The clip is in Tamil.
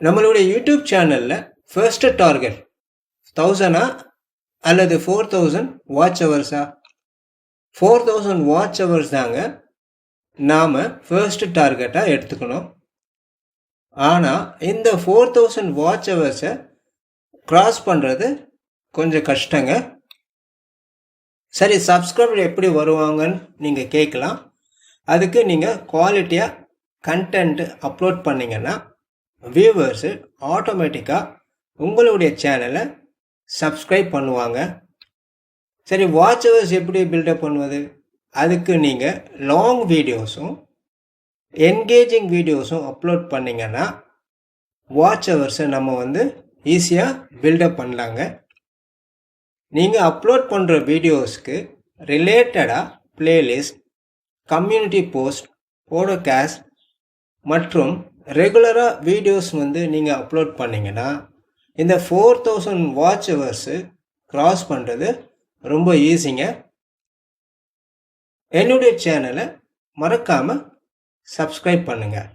நம்மளுடைய யூடியூப் சேனலில் ஃபர்ஸ்ட் டார்கெட் தௌசண்டா அல்லது ஃபோர் தௌசண்ட் வாட்ச் ஹவர்ஸா ஃபோர் தௌசண்ட் வாட்ச் ஹவர்ஸ் தாங்க நாம் ஃபர்ஸ்ட் டார்கெட்டாக எடுத்துக்கணும். ஆனால் இந்த ஃபோர் தௌசண்ட் வாட்ச் ஹவர்ஸை க்ராஸ் பண்ணுறது கொஞ்சம் கஷ்டங்க. சரி சப்ஸ்கிரைபர் எப்படி வருவாங்கன்னு நீங்கள் கேட்கலாம். அதுக்கு நீங்கள் குவாலிட்டியாக கண்டென்ட் அப்லோட் பண்ணிங்கன்னா வியூவர்ஸு ஆட்டோமேட்டிக்காக உங்களுடைய சேனலை சப்ஸ்கிரைப் பண்ணுவாங்க. சரி வாட்ச் ஹவர்ஸ் எப்படி பில்டப் பண்ணுவது? அதுக்கு நீங்கள் லாங் வீடியோஸும் என்கேஜிங் வீடியோஸும் அப்லோட் பண்ணிங்கன்னா வாட்ச் ஹவர்ஸை நம்ம வந்து ஈஸியாக பில்டப் பண்ணலாங்க. நீங்கள் அப்லோட் பண்ணுற வீடியோஸ்க்கு ரிலேட்டடாக பிளேலிஸ்ட் கம்யூனிட்டி போஸ்ட் போடோகாஸ்ட் மற்றும் ரெகுலராக வீடியோஸ் வந்து நீங்கள் அப்லோட் பண்ணிங்கன்னா இந்த four thousand watch hours cross பண்ணுறது ரொம்ப ஈஸிங்க என்னுடைய சேனலை மறக்காமல் சப்ஸ்கிரைப் பண்ணுங்கள்